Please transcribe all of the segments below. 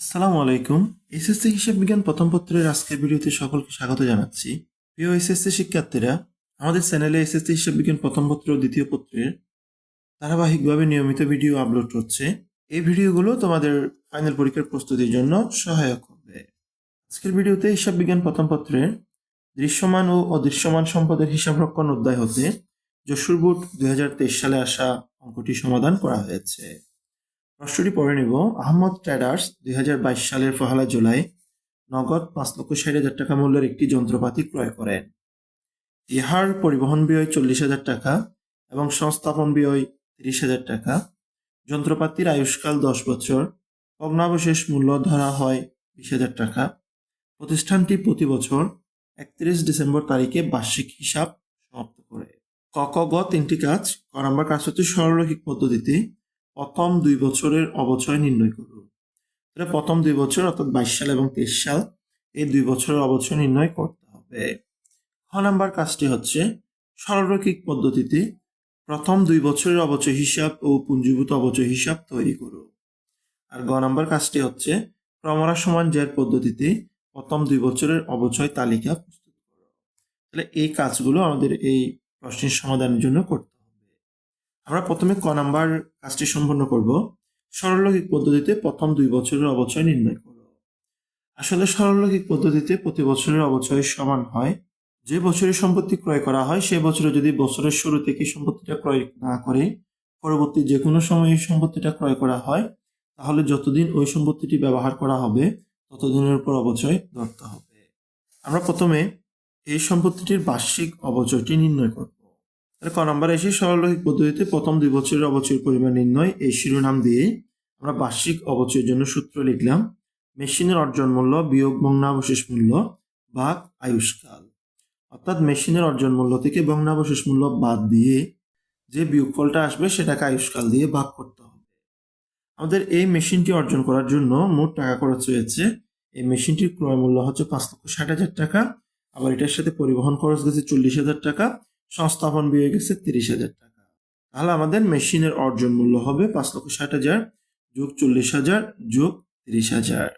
আসসালামু আলাইকুম। এসএসসি হিসাব বিজ্ঞান প্রথম পত্রের আজকের ভিডিওতে সকলকে স্বাগত জানাচ্ছি। প্রিয় এসএসসি শিক্ষার্থীরা, আমাদের চ্যানেলে এসএসসি হিসাব বিজ্ঞান প্রথম পত্র ও দ্বিতীয় পত্রের ধারাবাহিকভাবে নিয়মিত ভিডিও আপলোড হচ্ছে। এই ভিডিওগুলো তোমাদের ফাইনাল পরীক্ষার প্রস্তুতির জন্য সহায়ক হবে। আজকের ভিডিওতে হিসাব বিজ্ঞান প্রথম পত্রের দৃশ্যমান ও অদৃশ্যমান সম্পদের হিসাব রক্ষণ অধ্যায় হতে যশুর বুট দুই সালে আসা অঙ্কটি সমাধান করা হয়েছে। প্রশ্নটি পড়ে নিব। আহমদ ট্রেডার্স দুই হাজার বাইশ সালের পহেলা জুলাই নগদ পাঁচ লক্ষ ষাট হাজার টাকা মূল্যের একটি যন্ত্রপাতি ক্রয় করেন। ইহার পরিবহন ব্যয় চল্লিশ হাজার টাকা এবং সংস্থাপন ব্যয় তিরিশ হাজার টাকা। যন্ত্রপাতির আয়ুষ্কাল দশ বছর। ভগ্নাবশেষ মূল্য ধরা হয় বিশ হাজার টাকা। প্রতিষ্ঠানটি প্রতি বছর একত্রিশ ডিসেম্বর তারিখে বার্ষিক হিসাব সমাপ্ত করে। ক ক গ তিনটি কাজ। ক নম্বর কাজ হচ্ছে সরলরৈখিক পদ্ধতিতে প্রথম দুই বছরের অবচয় নির্ণয় করুন তাহলে প্রথম দুই বছর অর্থাৎ বাইশ সাল এবং তেইশ সাল, এই দুই বছরের অবচয় নির্ণয় করতে হবে। খ নাম্বার কাজটি হচ্ছে সরলরৈখিক পদ্ধতিতে প্রথম দুই বছরের অবচয় হিসাব ও পুঞ্জীভূত অবচয় হিসাব তৈরি করুন আর গ নাম্বার কাজটি হচ্ছে ক্রমরা সমান জের পদ্ধতিতে প্রথম দুই বছরের অবচয় তালিকা প্রস্তুত করো তাহলে এই কাজগুলো আমাদের এই প্রশ্নের সমাধানের জন্য করতে আমরা প্রথমে ক নাম্বার কাজটি সম্পন্ন করব। সরলরৈখিক পদ্ধতিতে প্রথম দুই বছরের অবচয় নির্ণয় করো। আসলে সরলরৈখিক পদ্ধতিতে প্রতি বছরের অবচয় সমান হয়। যে বছরে সম্পত্তি ক্রয় করা হয়, সে বছরে যদি বছরের শুরু থেকে সম্পত্তিটা ক্রয় না করে, পরবর্তী যে কোনো সময়ে সম্পত্তিটা ক্রয় করা হয়, তাহলে যতদিন ওই সম্পত্তিটি ব্যবহার করা হবে, ততদিনের উপর অবচয় ধরতে হবে। আমরা প্রথমে এই সম্পত্তিটির বার্ষিক অবচয়টি নির্ণয় করব। তাহলে ক নম্বর এসে সরলরৈখিক পদ্ধতিতে প্রথম দুই বছরের অবচয়ের পরিমাণ নির্ণয় এই শিরোনাম দিয়ে আমরা বার্ষিক অবচয়ের জন্য সূত্র লিখলাম। মেশিনের অর্জন মূল্য, বিয়োগ ভগ্নাবশেষ মূল্য ভাগ আয়ুষ্কাল। অর্থাৎ মেশিনের অর্জন মূল্য থেকে ভগ্নাবশেষ মূল্য বাদ দিয়ে যে বিয়োগফলটা আসবে সেটাকে আয়ুষ্কাল দিয়ে ভাগ করতে হবে। আমাদের এই মেশিনটি অর্জন করার জন্য মোট টাকা খরচ হয়েছে। এই মেশিনটির ক্রয় মূল্য হচ্ছে পাঁচ লক্ষ ষাট হাজার টাকা। আবার এটার সাথে পরিবহন খরচ গেছে চল্লিশ হাজার টাকা। সংস্থাপন ব্যয় গেছে তিরিশ হাজার টাকা। তাহলে আমাদের মেশিনের অর্জন মূল্য হবে পাঁচ লক্ষ ষাট হাজার যোগ চল্লিশ হাজার যোগ তিরিশ হাজার।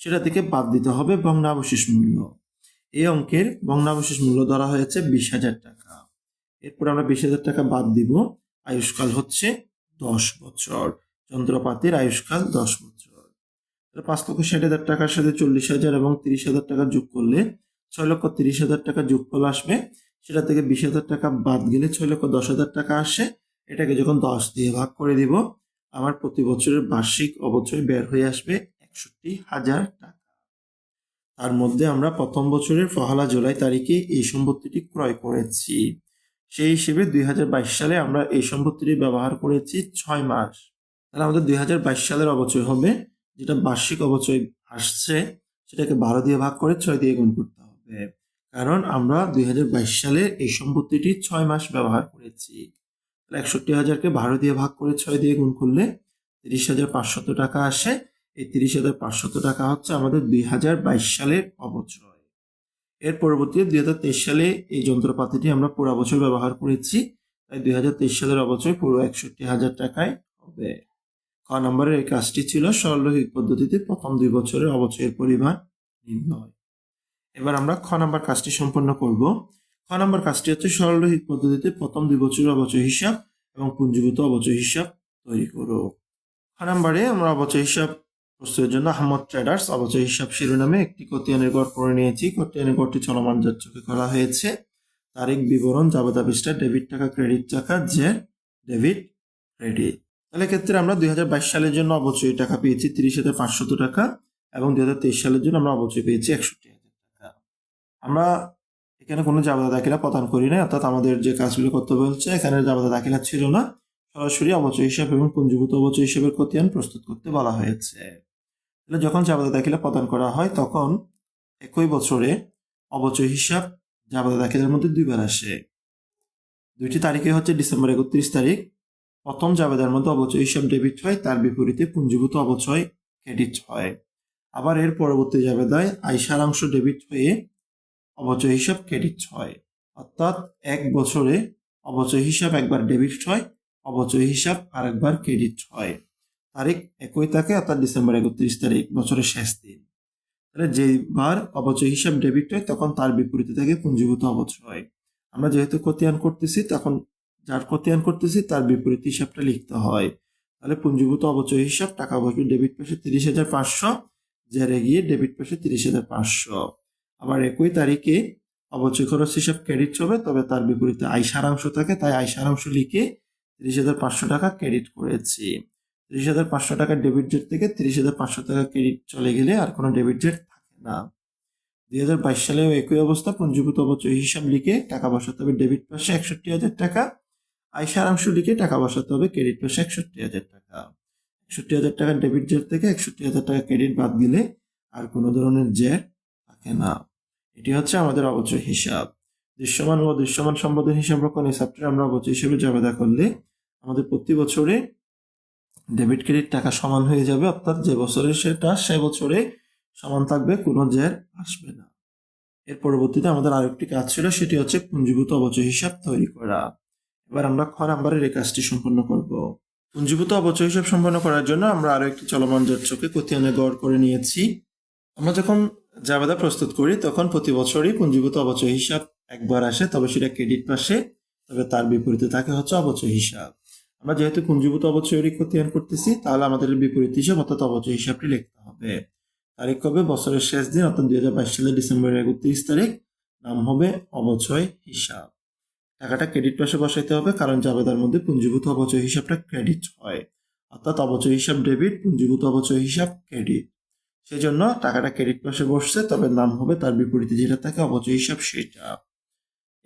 সেটা থেকে বাদ দিতে হবে ভগ্নাবশেষ মূল্য। এই অঙ্কের ভগ্নাবশেষ মূল্য ধরা হয়েছে বিশ হাজার টাকা। এরপর আমরা বিশ হাজার টাকা বাদ দিব। আয়ুষ্কাল হচ্ছে দশ বছর। যন্ত্রপাতির আয়ুষ্কাল দশ বছর। পাঁচ লক্ষ ষাট হাজার টাকার সাথে চল্লিশ হাজার এবং তিরিশ হাজার টাকা যোগ করলে ছয় লক্ষ তিরিশ হাজার টাকা যোগফল আসবে সেটা থেকে বিশ হাজার টাকা বাদ গেলে ছয় লক্ষ দশ হাজার টাকা আসে। এটাকে যখন দশ দিয়ে ভাগ করে দিব, আমার প্রতি বছরের বার্ষিক অবচয় বের হয়ে আসবে একষট্টি হাজার টাকা। তার মধ্যে আমরা প্রথম বছরের পহেলা জুলাই তারিখে এই সম্পত্তিটি ক্রয় করেছি। সেই হিসেবে দুই হাজার বাইশ সালে আমরা এই সম্পত্তিটি ব্যবহার করেছি ছয় মাস। তাহলে আমাদের দুই হাজার বাইশ সালের অবচয় হবে, যেটা বার্ষিক অবচয় আসছে, সেটাকে বারো দিয়ে ভাগ করে ছয় দিয়ে গুণ করতে হবে। কারণ আমরা দুই সালে এই সম্পত্তিটি ছয় মাস ব্যবহার করেছি। একষট্টি হাজারকে বারো দিয়ে ভাগ করে ছয় দিয়ে গুণ করলে তিরিশ হাজার পাঁচশত টাকা আসে। এই তিরিশ হাজার পাঁচশত টাকা হচ্ছে আমাদের দুই হাজার বাইশ সালের অবচয়। এর পরবর্তীতে দুই হাজার তেইশ সালে এই যন্ত্রপাতিটি আমরা পুরো বছর ব্যবহার করেছি। তাই দুই হাজার তেইশ সালের অবচয় পুরো একষট্টি হাজার টাকায় হবে। ক নম্বরের এই কাজটি ছিল সরলরৈখিক পদ্ধতিতে প্রথম দুই বছরের অবচয়ের পরিমাণ নির্ণয়। এবার আমরা খ নম্বর কাজটি সম্পন্ন করব। খ নম্বর কাজটি হচ্ছে সরলরৈখিক পদ্ধতিতে প্রথম দুই বছরের অবচয় হিসাব এবং পুঞ্জীভূত অবচয় হিসাব তৈরি করো। খ নম্বরে আমরা অবচয় হিসাব প্রস্তুতের জন্য আহমদ ট্রেডার্স অবচয় হিসাব শিরোনামে একটি কতিয়ানের গড় করে নিয়েছি। কতিয়ানের গড়টি চলমান যাত্রাকে করা হয়েছে। তারিখ, বিবরণ জাবেদা পৃষ্ঠা, ডেবিট টাকা, ক্রেডিট টাকা যে ডেবিট, ক্রেডিট। তাহলে ক্ষেত্রে আমরা দুই হাজার বাইশ সালের জন্য অবচয় টাকা পেয়েছি, তিরিশ হাজার পাঁচশত টাকা এবং দুই হাজার তেইশ সালের জন্য আমরা অবচয় পেয়েছি একষট্টি আমরা এখানে কোনো জাবাদা দাখিলা প্রদান করি না অর্থাৎ আমাদের যে কাজগুলো করতে বলছে এখানে জাবেদা দাখিলা ছিল না। সরাসরি অবচয় হিসাব এবং পুঞ্জীভূত অবচয় হিসাবের খতিয়ান প্রস্তুত করতে বলা হয়েছে। তাহলে যখন জাবাদা দাখিলা প্রদান করা হয়, তখন একই বছরে অবচয় হিসাব জাবাদা দাখিলার মধ্যে দুইবার আসে। দুইটি তারিখে হচ্ছে ডিসেম্বর একত্রিশ তারিখ। প্রথম জাবেদার মধ্যে অবচয় হিসাব ডেবিট হয়, তার বিপরীতে পুঞ্জীভূত অবচয় ক্রেডিট হয়। আবার এর পরবর্তী জাবেদায় আয় সারাংশ ডেবিট হয়ে অবচয় হিসাব ক্রেডিট হয়। অর্থাৎ এক বছরে অবচয় হিসাব একবার ডেবিট হয় অবচয় হিসাব আরেকবার ক্রেডিট হয়। তারিখ একই থাকে, অর্থাৎ ডিসেম্বর একত্রিশ তারিখ, বছরের শেষ দিন। তাহলে যেবার অবচয় হিসাব ডেবিট হয়, তখন তার বিপরীতে থাকে পুঞ্জীভূত অবচয় আমরা যেহেতু খতিয়ান করতেছি, তখন যার খতিয়ান করতেছি, তার বিপরীত হিসাবটা লিখতে হয়। তাহলে পুঞ্জীভূত অবচয় হিসাব টাকা বসবে ডেবিট পাশে তিরিশ হাজার পাঁচশো জেরে গিয়ে ডেবিট পাশে তিরিশ হাজার পাঁচশো। আবার একই তারিখে অবচয় খরচ হিসাব ক্রেডিট হবে, তবে তার বিপরীতে আয় সারাংশ থাকে, তাই আয় সারাংশ লিখে তিরিশ হাজার পাঁচশো টাকা ক্রেডিট করেছি। তিরিশ হাজার পাঁচশো টাকা ডেবিট জেট থেকে তিরিশ হাজার পাঁচশো টাকা ক্রেডিট চলে গেলে আর কোনো ডেবিট জেট থাকে না। দুই হাজার বাইশ সালেও একই অবস্থা, পুঞ্জীভূত অবচয় হিসাব লিখে টাকা বসাতে হবে ডেবিট পাশে একষট্টি হাজার টাকা, আয় সারাংশ লিখে টাকা বসাতে হবে ক্রেডিট পাশে একষট্টি হাজার টাকা। একষট্টি হাজার টাকা ডেবিট জেট থেকে একষট্টি হাজার টাকা ক্রেডিট বাদ দিলে আর কোনো ধরনের জেট থাকে না। এটি হচ্ছে আমাদের অবচয় হিসাব। দৃশ্যমান ও দৃশ্যমান সম্পদের হিসাব রক্ষণ এই আমরা অবচয় হিসেবে জাবেদা করলে আমাদের প্রতি বছরে ডেবিট ক্রেডিট টাকা সমান হয়ে যাবে, অর্থাৎ যে বছরে সেটা সে বছরে সমান থাকবে, কোনো জের আসবে না। এর পরবর্তীতে আমাদের আরেকটি কাজ ছিল, সেটি হচ্ছে পুঞ্জীভূত অবচয় হিসাব তৈরি করা। এবার আমরা খ নাম্বারের এই কাজটি সম্পন্ন করব। পুঞ্জীভূত অবচয় হিসাব সম্পন্ন করার জন্য আমরা আরও একটি চলমান যাত্রকে কতিয়ানে গড় করে নিয়েছি। আমরা যখন জাবেদা প্রস্তুত করি, তখন প্রতি বছরই পুঞ্জীভূত অবচয় হিসাব একবার আসে, তবে সেটা ক্রেডিট পাশে, তবে তার বিপরীতে থাকে হচ্ছে অবচয় হিসাব। আমরা যেহেতু পুঞ্জীভূত অবচয়েরই খতিয়ান করতেছি, তাহলে আমাদের বিপরীত হিসাব অর্থাৎ অবচয় হিসাবটি লিখতে হবে। তারিখ হবে বছরের শেষ দিন, অর্থাৎ দুই হাজার বাইশ সালের ডিসেম্বরের একত্রিশ তারিখ, নাম হবে অবচয় হিসাব। টাকাটা ক্রেডিট পাশে বসাইতে হবে, কারণ জাবেদার মধ্যে পুঞ্জীভূত অবচয় হিসাবটা ক্রেডিট হয়। অর্থাৎ অবচয় হিসাব ডেবিট, পুঞ্জীভূত অবচয় হিসাব ক্রেডিট। সেজন্য টাকাটা ক্রেডিট পাশে বসছে, তবে নাম হবে তার বিপরীতে যেটা থাকে অবচয় হিসাব সেটা।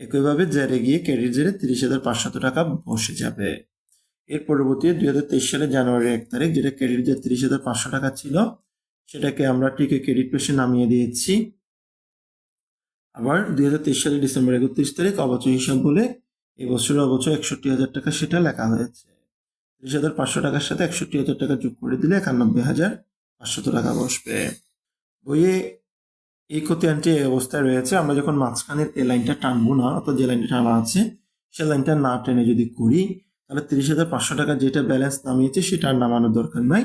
একইভাবে জেরে গিয়ে ক্রেডিট জেরে তিরিশ হাজার পাঁচশত টাকা বসে যাবে। এর পরবর্তী দুই হাজার তেইশ সালের জানুয়ারি এক তারিখ, যেটা ক্রেডিট যে তিরিশ হাজার পাঁচশো টাকা ছিল, সেটাকে আমরা টিকে ক্রেডিট পেশে নামিয়ে দিয়েছি। আবার দুই হাজার তেইশ সালের ডিসেম্বর একত্রিশ তারিখ অবচয় হিসাব বলে এই বছরের অবচয় একষট্টি হাজার টাকা, সেটা লেখা হয়েছে। তিরিশ হাজার পাঁচশো টাকার সাথে একষট্টি হাজার টাকা যোগ করে দিলে একানব্বই হাজার। পাঁচশত টাকা বসবে। বইয়ে এই খতিয়ানটি অবস্থায় রয়েছে। আমরা যখন মাঝখানের এই লাইনটা টানবো না, অর্থাৎ যে লাইনটা টানা আছে, সে লাইনটা না টেনে যদি করি, তাহলে তিরিশ হাজার পাঁচশো টাকা যেটা ব্যালেন্স নামিয়েছে সেটা আর নামানোর দরকার নাই।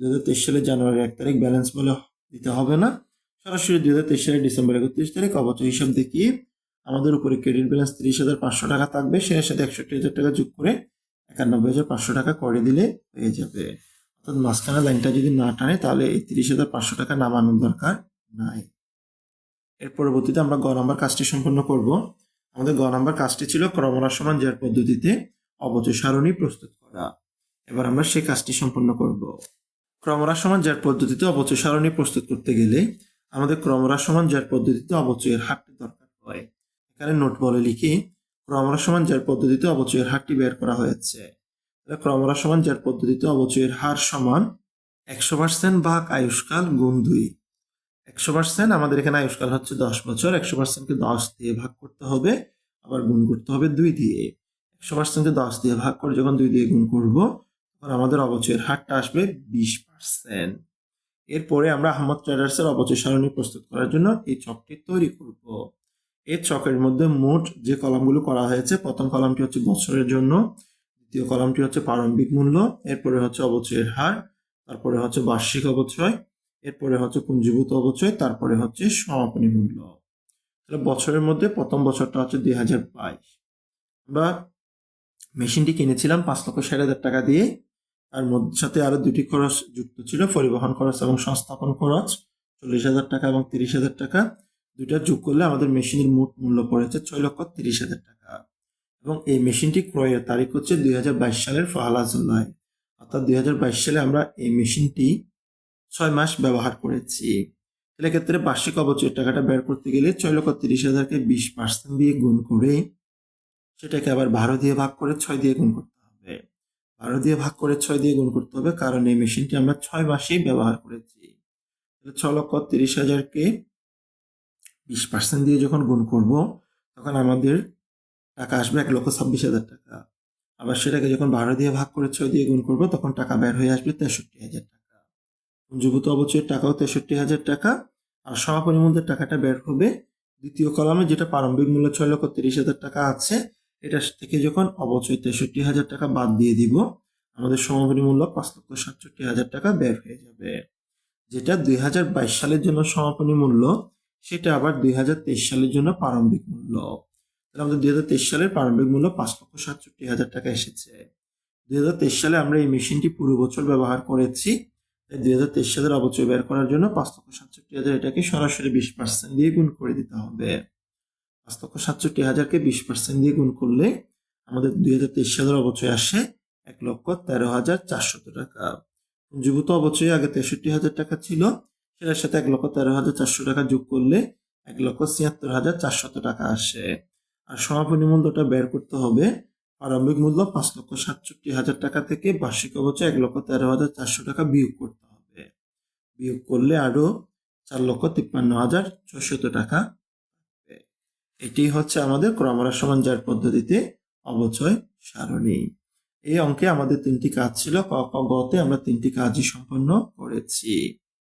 দু হাজার তেইশ সালের জানুয়ারি এক তারিখ ব্যালেন্স বলে দিতে হবে না। সরাসরি দু হাজার তেইশ সালের ডিসেম্বর একত্রিশ তারিখ অবচয় হিসাব দেখিয়ে আমাদের উপরে ক্রেডিট ব্যালেন্স তিরিশ হাজার পাঁচশো টাকা থাকবে। সে সাথে একষট্টি হাজার টাকা যোগ করে একানব্বই হাজার পাঁচশো টাকা করে দিলে হয়ে যাবে। অর্থাৎ মাঝখানে লাইনটা যদি না টানে, তাহলে এই তিরিশ হাজার পাঁচশো টাকা নামানোর দরকার নাই। এর পরবর্তীতে আমরা গ নাম্বার কাজটি সম্পন্ন করব। আমাদের গ নাম্বার কাজটি ছিল ক্রমরা সমান জের পদ্ধতিতে অবচয় সারণী প্রস্তুত করা। এবার আমরা সেই কাজটি সম্পন্ন করব। ক্রমরা সমান জের পদ্ধতিতে অবচয় সারণী প্রস্তুত করতে গেলে আমাদের ক্রমরা সমান জের পদ্ধতিতে অবচয়ের হারটি দরকার হয়। এখানে নোট বলে লিখি ক্রমরা সমান জের পদ্ধতিতে অবচয়ের হারটি বের করা হয়েছে। ক্রমরা সমান যার পদ্ধতিতে অবচয়ের হার সমান একশো পার্সেন্ট ভাগ আয়ুষ্কাল গুণ দুই। একশো পার্সেন্ট আমাদের এখানে আয়ুষ্কাল হচ্ছে দশ বছর, একশো পার্সেন্টকে দশ দিয়ে ভাগ করতে হবে, আবার গুণ করতে হবে দুই দিয়ে। একশো পার্সেন্টকে দশ দিয়ে ভাগ করে যখন দুই দিয়ে গুণ করব, তখন আমাদের অবচয়ের হারটা আসবে বিশ পার্সেন্ট এরপরে আমরা আহমদ ট্রেডার্সের অবচয় সারণী প্রস্তুত করার জন্য এই চকটি তৈরি করব। এই চকের মধ্যে মোট যে কলামগুলো করা হয়েছে, প্রথম কলামটি হচ্ছে বছরের জন্য। দ্বিতীয় কলামটি হচ্ছে প্রারম্ভিক মূল্য, এরপরে হচ্ছে অবচয়ের হার, তারপরে হচ্ছে বার্ষিক অবচয়, এরপরে হচ্ছে পুঞ্জীভূত অবচয়, তারপরে হচ্ছে সমাপনী মূল্য। তাহলে বছরের মধ্যে প্রথম বছরটা হচ্ছে দুই হাজার বাইশ। আমরা মেশিনটি কিনেছিলাম পাঁচ লক্ষ ষাট হাজার টাকা দিয়ে। তার মধ্যে সাথে আরও দুটি খরচ যুক্ত ছিল, পরিবহন খরচ এবং সংস্থাপন খরচ, চল্লিশ হাজার টাকা এবং তিরিশ হাজার টাকা। দুইটা যোগ করলে আমাদের মেশিনের মোট মূল্য পড়েছে ছয় লক্ষ তিরিশ হাজার টাকা। এবং এই মেশিনটি ক্রয়ের তারিখ হচ্ছে দুই হাজার বাইশ সালের পহেলা জুলাই অর্থাৎ দুই হাজার বাইশ সালে আমরা এই মেশিনটি ছয় মাস ব্যবহার করেছি। তাহলে ক্ষেত্রে বার্ষিক অবচয়ের টাকাটা বের করতে গেলে ছয় লক্ষ তিরিশ হাজারকে বিশ পার্সেন্ট দিয়ে গুণ করে সেটাকে আবার বারো দিয়ে ভাগ করে ছয় দিয়ে গুণ করতে হবে। বারো দিয়ে ভাগ করে ছয় দিয়ে গুণ করতে হবে কারণ এই মেশিনটি আমরা ছয় মাসেই ব্যবহার করেছি। তাহলে ছ লক্ষ তিরিশ হাজারকে বিশ পার্সেন্ট দিয়ে যখন গুণ করব, তখন আমাদের টাকা আসবে এক লক্ষ ছাব্বিশ হাজার টাকা। আবার সেটাকে যখন বারো দিয়ে ভাগ করে ছয় দিয়ে গুণ করব, তখন টাকা বের হয়ে আসবে তেষট্টি হাজার টাকা। পুঞ্জীভূত অবচয়ের টাকাও তেষট্টি হাজার টাকা, আর সমাপনী মূল্যের টাকাটা বের হবে দ্বিতীয় কলামে, যেটা প্রারম্ভিক মূল্য ছয় লক্ষ তিরিশ হাজার টাকা আছে, এটা থেকে যখন অবচয় তেষট্টি হাজার টাকা বাদ দিয়ে দিব, আমাদের সমাপনী মূল্য পাঁচ লক্ষ সাতষট্টি হাজার টাকা বের হয়ে যাবে। যেটা দুই হাজার বাইশ সালের জন্য সমাপনী মূল্য, সেটা আবার দুই হাজার তেইশ সালের জন্য প্রারম্ভিক মূল্য। তাহলে আমাদের দুই হাজার তেইশ সালের প্রারম্ভিক মূল্য পাঁচ লক্ষ সাতষট্টি হাজার টাকা এসেছে। দুই হাজার তেইশ সালে আমরা এই মেশিনটি পুরো বছর ব্যবহার করেছি। তাই দুই হাজার তেইশ সালের অবচয় বের করার জন্য পাঁচ লক্ষ সাতষট্টি হাজার এটাকে সরাসরি বিশ পার্সেন্ট দিয়ে গুণ করে দিতে হবে। পাঁচ লক্ষ সাতষট্টি হাজারকে বিশ পার্সেন্ট দিয়ে গুণ করলে আমাদের দুই হাজার তেইশ সালের অবচয় আসে এক লক্ষ তেরো হাজার চারশত টাকা। পুঞ্জীভূত অবচয় আগে তেষট্টি হাজার টাকা ছিল, সেটার সাথে এক লক্ষ তেরো হাজার চারশো টাকা যোগ করলে এক লক্ষ ছিয়াত্তর হাজার চারশত টাকা আসে। আর সমাপনী মূল্যটা বের করতে হবে। প্রারম্ভিক মূল্য পাঁচ লক্ষ সাতষট্টি হাজার টাকা থেকে বার্ষিক অবচয় এক লক্ষ তেরো হাজার চারশো টাকা বিয়োগ করতে হবে। বিয়োগ করলে আরও চার লক্ষ তিপ্পান্ন হাজার ছশত টাকা। এটি হচ্ছে আমাদের ক্রমরা সমান জার পদ্ধতিতে অবচয় সারণী। এই অঙ্কে আমাদের তিনটি কাজ ছিল। ক ক গতে আমরা তিনটি কাজই সম্পন্ন করেছি।